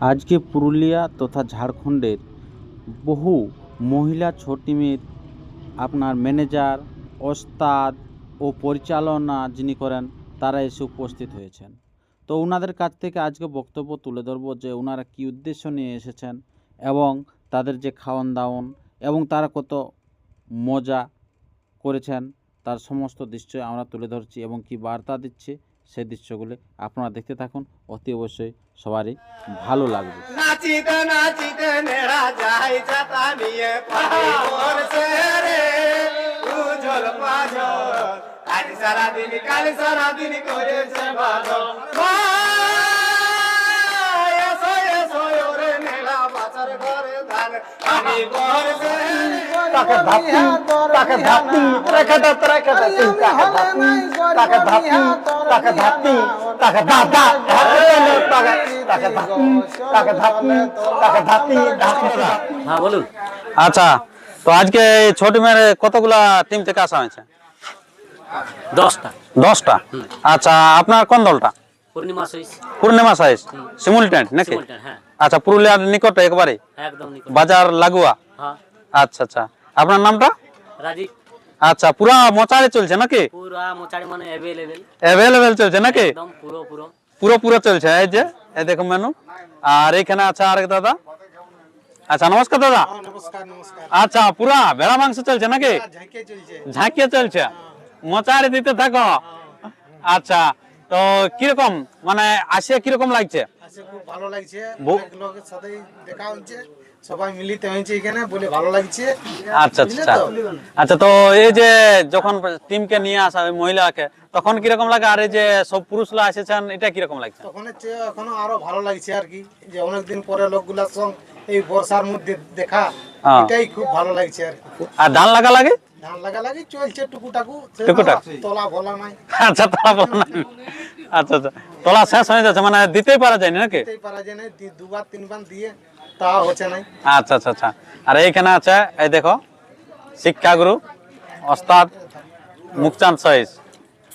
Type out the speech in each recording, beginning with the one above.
আজকে পুরুলিয়া তথা ঝাড়খণ্ডের বহু মহিলা ছোট টিমের আপনার ম্যানেজার, ওস্তাদ ও পরিচালনা যিনি করেন, তারা এসে উপস্থিত হয়েছেন। তো ওনাদের কাছ থেকে আজকে বক্তব্য তুলে ধরবো যে ওনারা কী উদ্দেশ্য নিয়ে এসেছেন এবং তাদের যে খাওয়ান দাওয়ান এবং তারা কত মজা করেছেন, তার সমস্ত দৃশ্য আমরা তুলে ধরছি এবং কি বার্তা দিচ্ছে সেই দৃশ্যগুলি আপনারা দেখতে থাকুন। অতি অবশ্যই সবারই ভালো লাগবে। নাচিতে নাচিতে নেড়া যাই ছাতা নিয়ে আজ সারা দিন কাল সারা করেছে বাদল ঘরে ধান আমি ধাপি তাকে ধাপি রেখাটা রেখাটা তিন তাকে ধাপি তাকে ধাপি তাকে ধাপি তাকে দাদা তাকে তাকে ধাপি তাকে ধাপি তাকে ধাপি ধাপি হ্যাঁ বলুন। আচ্ছা তো আজকে ছোট মেয়ের কতগুলা টিম থেকে আসা হয়েছে? দশটা। দশটা? আচ্ছা আপনার কোন দলটা? পূর্ণিমা সইস পূর্ণিমা সাইজ সিমুলটেন্ট নাকি? হ্যাঁ। আচ্ছা পুরুলিয়ার নিকটে একবারে? একদম বাজার লাগোয়া? হ্যাঁ। আচ্ছা আচ্ছা। আপনার নামটা? রাজীব। আচ্ছা পুরা মোচাড়ে চলছে নাকি? পুরা মানে চলছে নাকি? একদম পুরো পুরো। পুরো পুরো চলছে এই যে এই দেখো মেনু। আর এখানে আছে আরেক দাদা। আচ্ছা নমস্কার দাদা। নমস্কার নমস্কার। আচ্ছা পুরা ভেড়া মাংস চলছে নাকি? ঝাঁকিয়ে চলছে। মোচাড়ে দিতে থাকো। আচ্ছা তো কীরকম মানে আসে কীরকম লাগছে? আজকে খুব ভালো লাগছে। লোকের সাথে দেখা হচ্ছে। সবাই মিলিত হয়েছে এখানে বলে ভালো লাগছে। আচ্ছা আচ্ছা আচ্ছা। তো এই যে যখন টিমকে নিয়ে আসা মহিলাকে তখন কীরকম লাগে? আর এই যে সব পুরুষরা এসেছেন এটা কীরকম লাগছে? তখন এখনও আরও ভালো লাগছে আর কি। যে অনেকদিন পরে লোকগুলার সঙ্গে এই বর্ষার মধ্যে দেখা হ্যাঁ। এটাই খুব ভালো লাগছে আর কি। আর ধান লাগা লাগে? ধান লাগা লাগি চলছে টুকুটাকু। টুকুটাক। তোলা ভোলা নাই। আচ্ছা তোলা বলো না আচ্ছা আচ্ছা। তোলা শেষ হয়ে যাচ্ছে মানে দিতেই পারা যায় না নাকি? দিতেই পারা যায় না দুবার তিনবার দিয়ে তা হচ্ছে নাই। আচ্ছা আচ্ছা আচ্ছা। আর এইখানে আছে এই দেখো শিক্ষাগুরু ওস্তাদ মুখচাঁদ সহিস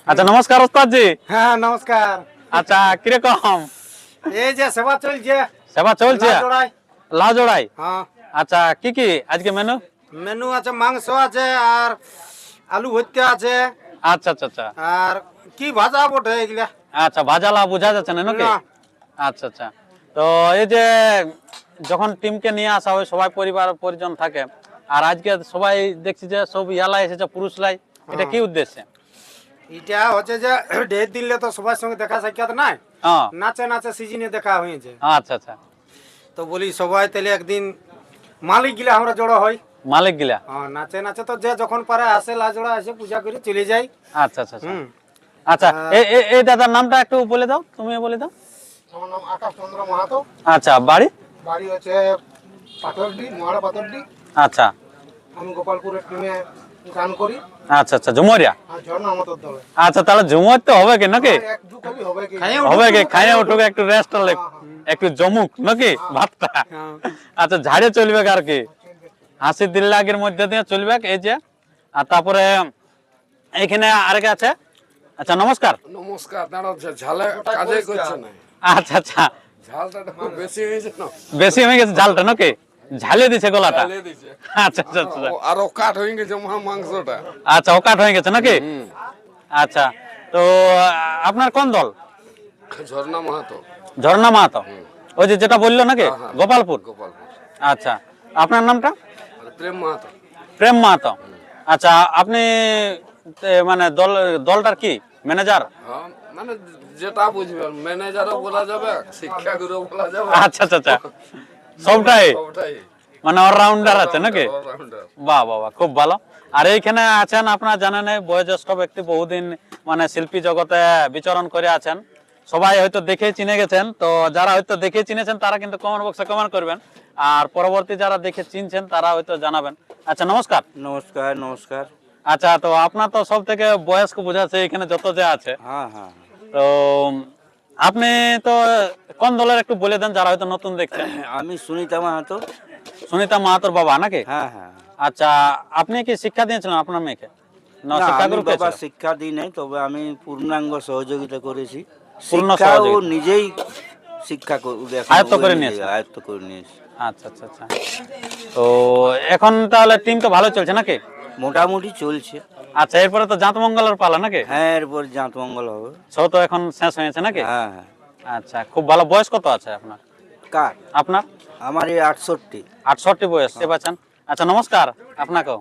আচ্ছা নমস্কার ওস্তাদ জি। হ্যাঁ নমস্কার। আচ্ছা কীরকম? এই যে সেবা চলছে। সেবা চলছে? জোড়াই। লাউ হ্যাঁ। আচ্ছা কি কি? আজকে মেনু মেনু আছে মাংস আছে আর আলু ভর্তা আছে। আচ্ছা আচ্ছা আচ্ছা। আর কি ভাজা বটে এগুলা? আচ্ছা ভাজা লাউ বোঝা যাচ্ছে না নাকি। আচ্ছা আচ্ছা। তো এই যে যখন টিমকে নিয়ে আসা হয় সবাই পরিবার পরিজন থাকে আর আজকে সবাই দেখছি যে সব ইয়ালা এসেছে পুরুষলাই এটা কি উদ্দেশ্যে? এটা হচ্ছে যে ঢের দিলে তো সবার সঙ্গে দেখা সাক্ষাৎ নাই। হ্যাঁ। নাচে নাচে সিজনে দেখা হয়েছে। আচ্ছা আচ্ছা। তো বলি সবাই তাহলে একদিন মালিক গিলা আমরা জড়ো হয় মালিক গিলা? হ্যাঁ নাচে নাচে তো যে যখন পারে আসে লাজোড়া আসে পূজা করে চলে যায়। আচ্ছা আচ্ছা আচ্ছা। হুম। আচ্ছা এই এই- এই দাদার নামটা একটু বলে দাও তুমি বলে দাও। আমার নাম আকাশ চন্দ্র মাহাতো। আচ্ছা বাড়ি? বাড়ি হচ্ছে পাথরডি মহারা পাথরডি। আচ্ছা। আমি গোপালপুরের টিমে গান করি। আচ্ছা আচ্ছা ঝুমরিয়া? দলে। আচ্ছা তাহলে ঝুমর তো হবে কি নাকি? এক দু কবি হবে কি? হবে কি? খাইয়ে উঠুক একটু রেস্ট একটু জমুক নাকি ভাতটা? হ্যাঁ। আচ্ছা ঝাড়ে চলবে আর কি? হাসি দিল্লাগের মধ্যে দিয়ে চলবে এই যে। আর তারপরে এইখানে আরেক আছে। আচ্ছা নমস্কার। নমস্কার ঝালে কাজে করছে না? আচ্ছা আচ্ছা। ঝালটা বেশি হয়েছে না? বেশি হয়ে গেছে ঝালটা নাকি? ঝালিয়ে দিছে গলাটা। আচ্ছা আচ্ছা আচ্ছা। আরও হয়ে গেছে মহা মাংসটা। আচ্ছা ওকাট হয়ে গেছে নাকি। আচ্ছা তো আপনার কোন দল? ঝর্ণা মাহাতো। ঝর্ণা মাহাতো। ওই যে যেটা বলল নাকি? হ্যাঁ, হ্যাঁ। গোপালপুর। গোপালপুর। আচ্ছা আপনার নামটা? প্রেম মাহাতো। প্রেম মাহাতো। আচ্ছা আপনি মানে দল দলটার কি? ম্যানেজার? হ্যাঁ মানে যেটা বুঝবেন ম্যানেজারও বলা যাবে শিক্ষাগুরু বলা যাবে। আচ্ছা আচ্ছা আচ্ছা। সবটাই? সবটাই। মানে অলরাউন্ডার আছে নাকি? বাহ বাহ বাহ, খুব ভালো। আর এইখানে আছেন আপনারা জানেন বয়োজ্যেষ্ঠ ব্যক্তি বহুদিন মানে শিল্পী জগতে বিচরণ করে আছেন। সবাই হয়তো দেখে চিনে গেছেন। তো যারা হয়তো দেখে চিনেছেন তারা কিন্তু কমেন্ট বক্সে কমেন্ট করবেন। আর পরবর্তী যারা দেখে চিনছেন তারা হয়তো জানাবেন। আচ্ছা নমস্কার। নমস্কার নমস্কার। আচ্ছা তো আপনার তো সব থেকে বয়স্ক বোঝাচ্ছে এখানে যত যে আছে। হ্যাঁ হ্যাঁ তো আপনি তো কোন দলের একটু বলে দেন যারা হয়তো নতুন দেখছেন? আমি সুনিতা মাহাতো। সুনিতা মাহাতোর বাবা নাকি? হ্যাঁ হ্যাঁ। আচ্ছা আপনি কি শিক্ষা দিয়েছিলেন আপনার মেয়েকে? শিক্ষা দিই নাই তবে আমি পূর্ণাঙ্গ সহযোগিতা করেছি। পূর্ণ সহযোগিতা। নিজেই শিক্ষা কর- আয়ত্ত করে নিয়েছে। আয়ত্ত করে নিয়েছে। আচ্ছা আচ্ছা আচ্ছা। তো এখন তাহলে টিম তো ভালো চলছে নাকি? মোটামুটি চলছে। আচ্ছা এরপরে তো জাতমঙ্গলের পালা নাকি? হ্যাঁ এরপর জাঁত মঙ্গল হবে। সব তো এখন শেষ হয়েছে নাকি? হ্যাঁ হ্যাঁ। আচ্ছা খুব ভালো। বয়স কত আছে আপনার? কার? আপনার? আমার এই আটষট্টি। আটষট্টি বয়স এ পাচ্ছেন। আচ্ছা নমস্কার আপনাকেও।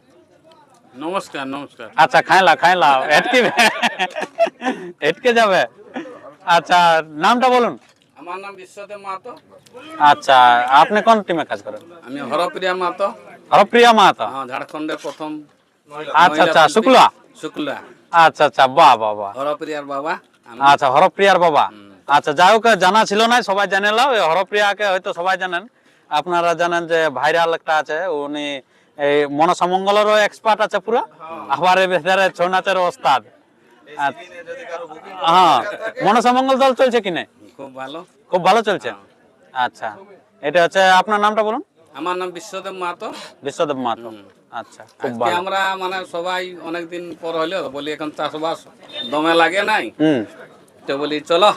নমস্কার নমস্কার। আচ্ছা খাইলা খাইলা। এটকে এটকে যাবে। আচ্ছা নামটা বলুন। আমার নাম বিশ্বদেব মাহাতো। আচ্ছা আপনি কোন টিমে কাজ করেন? আমি হরপ্রিয়া মাহাতো। হরপ্রিয়া মাহাতো। হ্যাঁ ঝাড়খণ্ডের প্রথম আচ্ছা আচ্ছা শুক্লা? শুক্লা। আচ্ছা আচ্ছা বাহ বাহ বাহ। হরপ্রিয়ার বাবা। আচ্ছা হরপ্রিয়ার বাবা। আচ্ছা যাই হোক জানা ছিল না সবাই জানে এই হরপ্রিয়াকে হয়তো সবাই জানেন। আপনারা জানেন যে ভাইরাল একটা আছে উনি এই মনসামঙ্গলেরও এক্সপার্ট আছে পুরো। আবার এর ভেতরে ছৌ নাচের ওস্তাদ। হ্যাঁ মনসামঙ্গল দল চলছে কি না? খুব ভালো। খুব ভালো চলছে? আচ্ছা। এটা হচ্ছে আপনার নামটা বলুন? আমার নাম বিশ্বদেব মাহাতো। বিশ্বদেব মাহাতো। আচ্ছা খুব ভালো। আমরা মানে সবাই অনেকদিন পর হইল বলি এখন চাষবাস দমে লাগে নাই। তো বলি চলো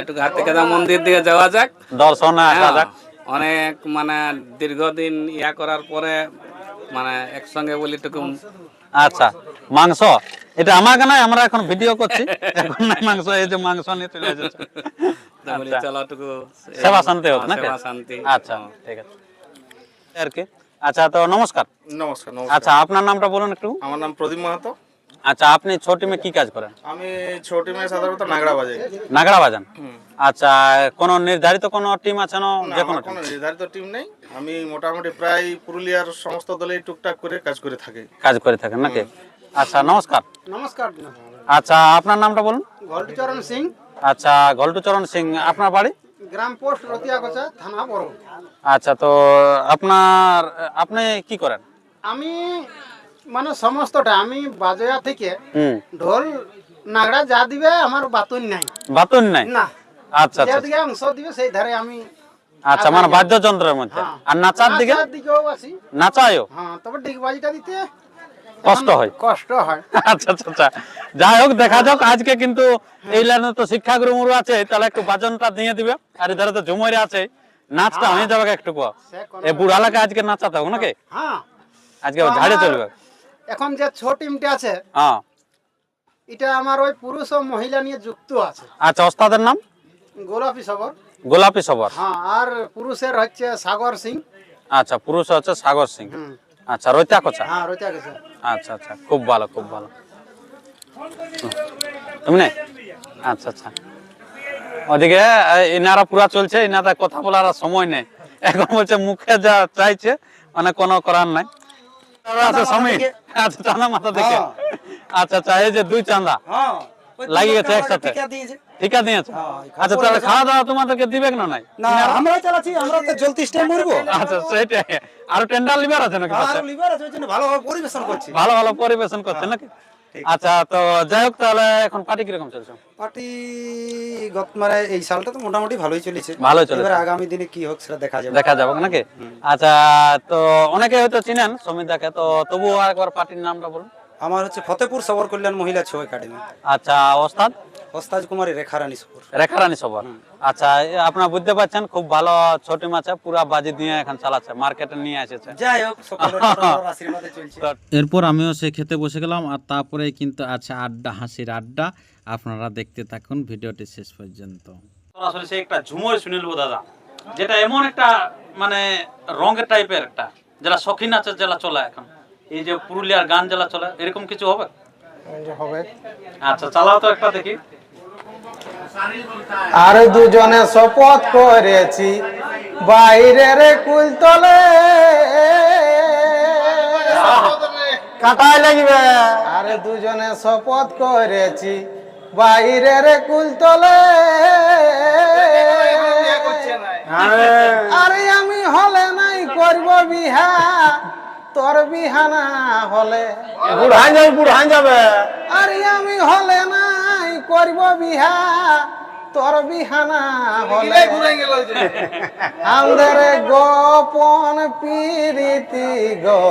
একটু ঘাটে কেদা মন্দির দিকে যাওয়া যাক। দর্শনে হ্যাঁ, অনেক মানে দীর্ঘদিন ইয়া করার পরে মানে একসঙ্গে বলি একটু আচ্ছা মাংস। এটা আমাকে কেন আমরা এখন ভিডিও করছি। এখন মাংস এই যে মাংস নিয়ে চলে আচ্ছা। সেবা শান্তি হোক শান্তি। আচ্ছা ঠিক আছে। আর কি? আচ্ছা তো নমস্কার নমস্কার। আচ্ছা আপনার নামটা বলুন একটু। আমার নাম প্রদীপ মাহাতো। আচ্ছা আপনি ছোট মে কি কাজ করেন? আমি ছোট মেয়ে সাধারণত নাগড়া বাজাই। নাগড়া বাজান? আচ্ছা কোন নির্ধারিত কোন টিম আছে না না, যে কোনো নির্ধারিত টিম নেই। আমি মোটামুটি প্রায় পুরুলিয়ার সমস্ত দলেই টুকটাক করে কাজ করে থাকি। কাজ করে থাকেন নাকি? আচ্ছা নমস্কার। নমস্কার। আচ্ছা আপনার নামটা বলুন? ঘল্টচরণ সিং। আচ্ছা গল্টু চরণ সিং আপনার বাড়ি? গ্রাম পোস্ট রতিয়াগোচা থানা বড়। আচ্ছা তো আপনার আপনি কি করেন? আমি মানে সমস্তটা আমি বাজয়া থেকে ঢোল নাগড়া যা দিবে আমার বাতুন নাই। বাতুন নাই? না। আচ্ছা আচ্ছা যেদিকে অংশ দিবে সেই ধারে আমি আচ্ছা মানে বাদ্যযন্ত্রের মধ্যে। হ্যাঁ। আর নাচার দিকে? নাচার দিকেও আসি নাচায়ও? হ্যাঁ তবে ডিগবাজিটা দিতে কষ্ট হয়। কষ্ট হয়। আচ্ছা আচ্ছা আচ্ছা। যাই হোক দেখা যাক আজকে কিন্তু এই লাইনে তো শিক্ষাগুরু মুরু আছে তাহলে একটু বাজনটা দিয়ে দিবে। আর এধারে তো ঝুমরে আছে। নাচটা হয়ে। যাবে একটু এই বুড়ালাকে আজকে নাচাতে হবে নাকি? হ্যাঁ। আজকে ঝাড়ে চলবে। এখন যে ছোট টিমটা আছে হ্যাঁ। এটা আমার ওই পুরুষ ও মহিলা নিয়ে যুক্ত আছে। আচ্ছা ওস্তাদের নাম? গোলাপি সবর। গোলাপি সবর। হ্যাঁ আর পুরুষের হচ্ছে সাগর সিং। আচ্ছা পুরুষ হচ্ছে সাগর সিং। আচ্ছা রৈতা কোচা? হ্যাঁ রইতে গেছে আচ্ছা আচ্ছা খুব ভালো খুব ভালো। তুমি না। আচ্ছা আচ্ছা। ওদিকে ইনারা পুরা চলছে ইনারা কথা বলার সময় নেই। এখন বলছে মুখে যা চাইছে মানে কোনো করার নাই। আচ্ছা সমীর আচ্ছা চাঁদা মাথা থেকে। আচ্ছা আচ্ছা এই যে দুই চাঁদা। লাগিয়ে গেছে একসাথে। ঠিকা দিয়েছে। আচ্ছা তাহলে খাওয়া দাওয়া তোমাদেরকে দিবে না নাই? না আমরা চালাচ্ছি আমরা তো জলদি স্টেম মরবো। আচ্ছা সেটাই। আরও টেন্ডার লিভার আছে নাকি আর লিভার আছে ওই জন্য ভালোভাবে পরিবেশন করছি। ভালো ভালো পরিবেশন করছে নাকি? আচ্ছা তো যাই হোক তাহলে এখন পার্টি কীরকম চলছে? পার্টি গত মানে এই সালটা তো মোটামুটি ভালোই চলেছে। ভালোই চলেছে। এবার আগামী দিনে কি হোক সেটা দেখা যাবে। দেখা যাবে নাকি? আচ্ছা তো অনেকে হয়তো চিনেন সমিতাকে তো তবুও একবার পার্টির নামটা বলুন। আমার হচ্ছে ফতেপুর সবর কল্যাণ মহিলা ছৌ একাডেমি। আচ্ছা ওস্তাদ? ওস্তাজ কুমারী রেখারানী সবর। রেখারানী সবর। আচ্ছা আপনারা বুঝতে পারছেন খুব ভালো ছোট মাছে পুরা বাজি দিয়ে এখন চালাচ্ছে মার্কেটে নিয়ে এসেছে। যাই হোক এরপর আমিও সে খেতে বসে গেলাম আর তারপরে কিন্তু আছে আড্ডা হাসির আড্ডা। আপনারা দেখতে থাকুন ভিডিওটি শেষ পর্যন্ত। সরাসরি সে একটা ঝুমর শুনে নেব দাদা যেটা এমন একটা মানে রঙের টাইপের একটা যেটা শখিন আছে জেলা চলে এখন। এই যে পুরুলিয়ার গান জেলা চলে এরকম কিছু হবে? হবে। আচ্ছা চালাও তো একটা দেখি। আর দুজনে শপথ করেছি। বাইরের কুলতলে কাটাই লাগবে। আর দুজনে শপথ করেছি। বাইরের কুলতলে আরে। আমি হলে নাই করব বিহা। তোর বিহানা হলে। বুড়াই যাবে বুড়াই যাবে। আরে আমি হলে নাই করব বিহা তোর বিহানা হলে। আমাদের গোপন পিরিতি গো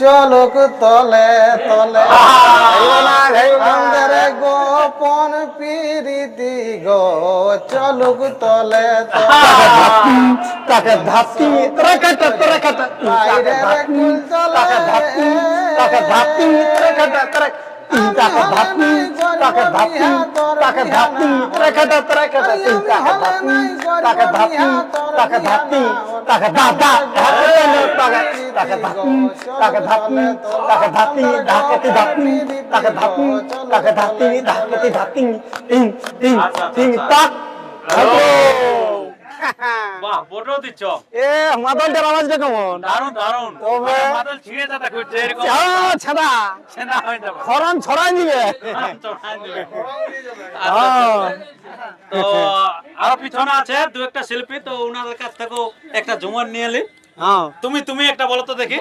চলুক তলে তলে। আমাদের গোপন পিরিতি গো চলুক তলে তলে। তাকে ধাপি ত্রাকাটা ত্রাকাটা বাইরের কুল তলে তাকে ধাপি তাকে ধাপি তাকে ধাপি তাকে ধাপি ত্রাকাটা ত্রাকাটা তাকে ধাপি তাকে ধাপি তাকে ধাপি তাকে দাদা তাকে তাকে ধাপি তাকে ধাপি তাকে ধাপি ধাকেতি ধাপি তাকে ধাপি তাকে ধাপি ধাকেতি ধাপি তিন তিন তিন তাক বাহ বড় দিচ্ছ। এ মাদলটার আওয়াজটা কেমন দারুণ দারুণ তবে মাদল ছিঁড়ে যাতা করছে এরকম। ছাদা সেনা হয়ে যাবে। ছড়াই দিবে। তো আরও পিছনে আছে দু একটা শিল্পী তো ওনাদের কাছ থেকেও একটা ঝুমার নিয়ে এলি হ্যাঁ। তুমি তুমি একটা বলো তো দেখি।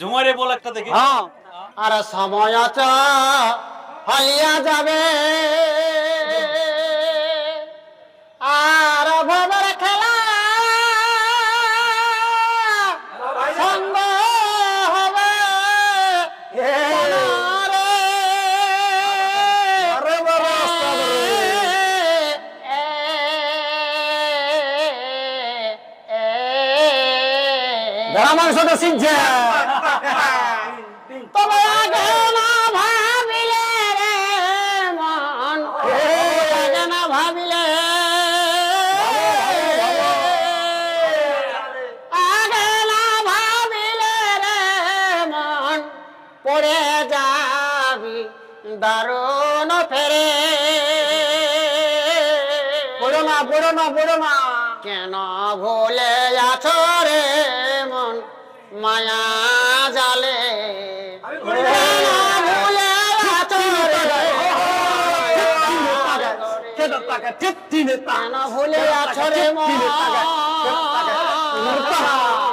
ঝুমারে বল একটা দেখি। হ্যাঁ। আর সময় চা হালিয়া যাবে। আর মাংসটা আগে না ভাবিলে রে মন আগে না ভাবিলে আগে না ভাবিলে রে মন পড়ে যাবি দারুণ ফেরে। পড়ো না পড়ো না পড়ো না। কেন ভুলে আছো মায়া জালে ভুলে আছো রে কেন ভুলে আছো রে মন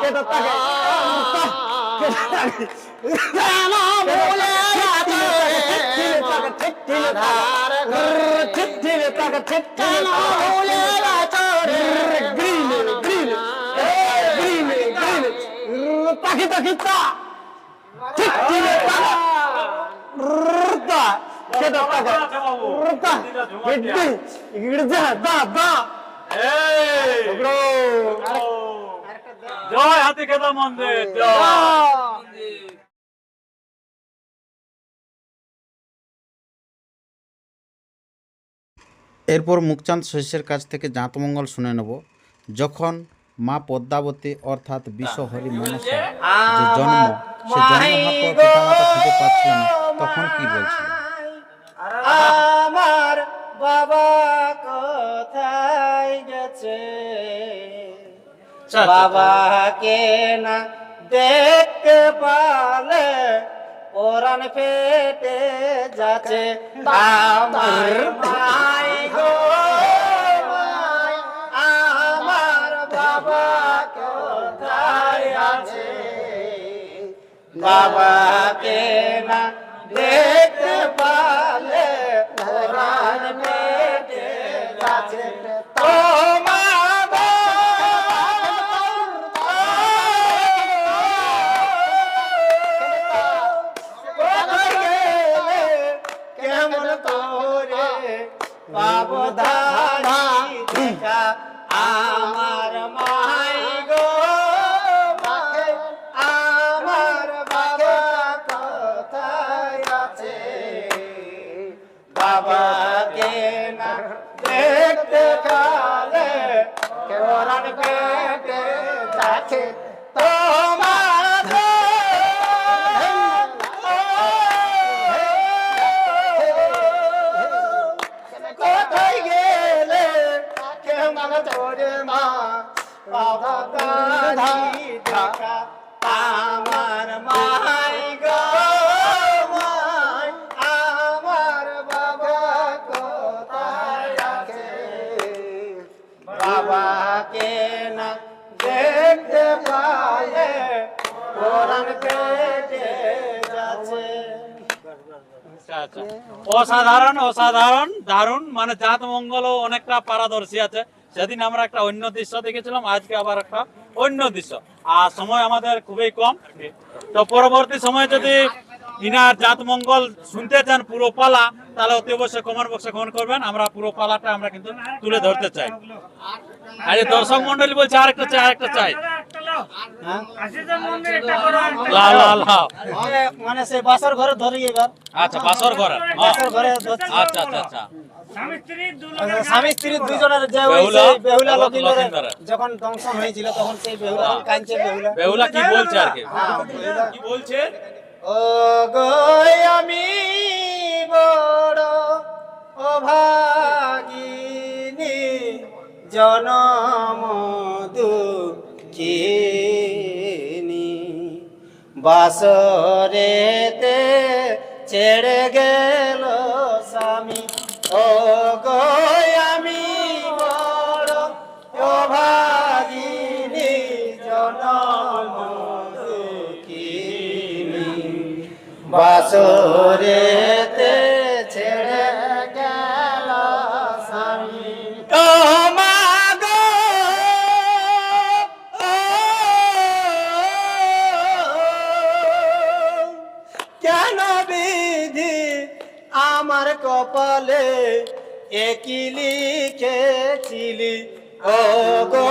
কেন ভুলে আছো রে মন আধার ঘরে কেন ভুলে আছো রে পাখি পাখি তা। ঠিক ঠিক রুতা কেটা টাকা রুতা গিড্ডি গিড্ডা দা দা। এই! জয় হাতি খেতা মন্দির জয়। এরপর মুখচাঁদ শস্যের কাছ থেকে জাতমঙ্গল শুনে নেব। যখন মা পদ্মাবতী অর্থাৎ বিশ্বহরি মনসা যে জন্ম সে জন্ম হওয়ার পর পিতামাতা খুঁজে পাচ্ছিল না তখন কি বলছিল আমার বাবা কোথায় গেছে? বাবাকে না দেখতে পালে ওরান ফেটে যাচ্ছে। আমার ভাই গো বাবাকে না দেখতে পালে যাচ্ছে কেমন অসাধারণ অসাধারণ, দারুণ। মানে জাত মঙ্গল অনেকটা পারদর্শী আছে। সেদিন আমরা একটা অন্য দৃশ্য দেখেছিলাম, আজকে আবার একটা অন্য দৃশ্য। আর সময় আমাদের খুবই কম। তো পরবর্তী সময় যদি ইনার জাত মঙ্গল শুনতে চান পুরো পালা তাহলে অতি অবশ্যই কমেন্ট বক্সে কমেন্ট করবেন আমরা পুরো পালাটা আমরা কিন্তু তুলে ধরতে চাই। আর এই দর্শক মন্ডলী বলছে আরেকটা চাই আরেকটা চাই। মানে আচ্ছা বাসর ঘর। আচ্ছা আচ্ছা আচ্ছা। স্বামী স্ত্রী দুজনের যে বেহুলা। যখন দংশন হয়েছিল তখন সেই বেহুলা হ্যাঁ। কাঁদছে বেহুলা। বেহুলা কি বলছে আর কি? কি বলছে? ও আমি বড় অভাগিনী জনম দুঃখিনী। বাসরেতে ছেড়ে গেল স্বামী ও গো বাসরেতে ছেড়ে গেল স্বামী। কেন বিধি আমার কপালে একই লিখেছিলি? ও গো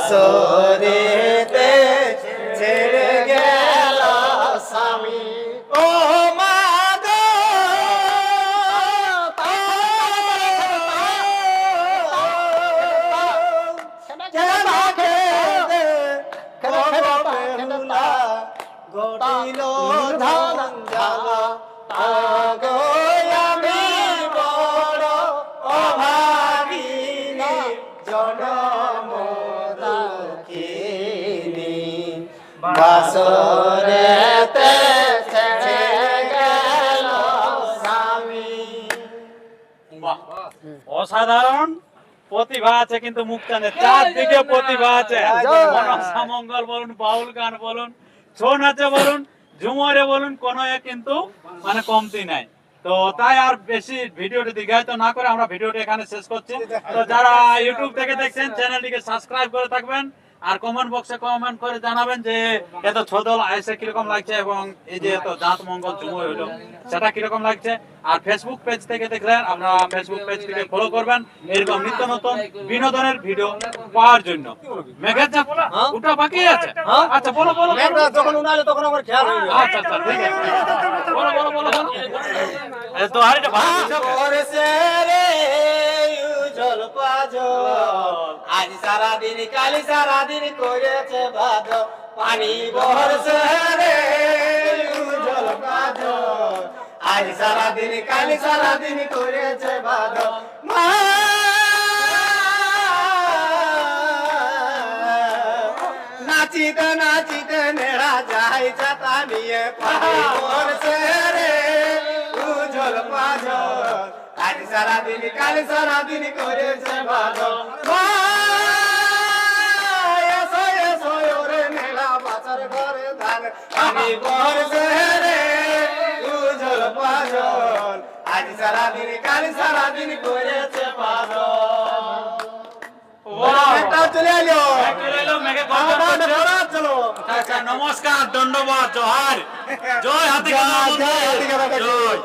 বাসরেতে অসাধারণ। প্রতিভা আছে কিন্তু মুক্তানের চারদিকে প্রতিভা আছে। মনসামঙ্গল বলুন বাউল গান বলুন ছৌ নাচে বলুন ঝুমরে বলুন কোনো এ কিন্তু মানে কমতি নাই। তো তাই আর বেশি ভিডিওটি দীর্ঘায়িত না করে আমরা ভিডিওটি এখানে শেষ করছি। তো যারা ইউটিউব থেকে দেখছেন চ্যানেলটিকে সাবস্ক্রাইব করে থাকবেন। আর কমেন্ট বক্সে কমেন্ট করে জানাবেন যে এত ছোদল আইসে কীরকম লাগছে এবং এই যে এত দাঁত মঙ্গল ঝুমুর হইল সেটা কীরকম লাগছে? আর ফেসবুক পেজ থেকে দেখলেন আপনারা ফেসবুক পেজটিকে ফলো করবেন এরকম নিত্য নতুন বিনোদনের ভিডিও পাওয়ার জন্য। মেঘের চাপ ওটা বাকি আছে। আচ্ছা বলো বলো বলো। মেঘটা যখন উনালে তখন আমার খেয়াল হয়ে আচ্ছা আচ্ছা ঠিক আছে। বলো বলো বলো বলো। তো হারিটা ভালো উজ্জ্বল পাজল। আজ সারা দিন কালি সারা দিন করেছে বাদ পানি বরছে রে, উজ্জ্বল পাজল। আজ সারা দিন কালি সারা দিন করেছে বাদ মা! নাচিতে নাচিতে নেড়া যাই ছাতা নিয়ে। পানি বরছে রে, উজ্জ্বল পাজল। আজ সারা দিন। কাল সারা দিন করেছে পাজল। আজ কাল করছে। চলো আচ্ছা নমস্কার দণ্ডবাদ জোহার। জয় হাতি জয়, জয় হাতি জয়।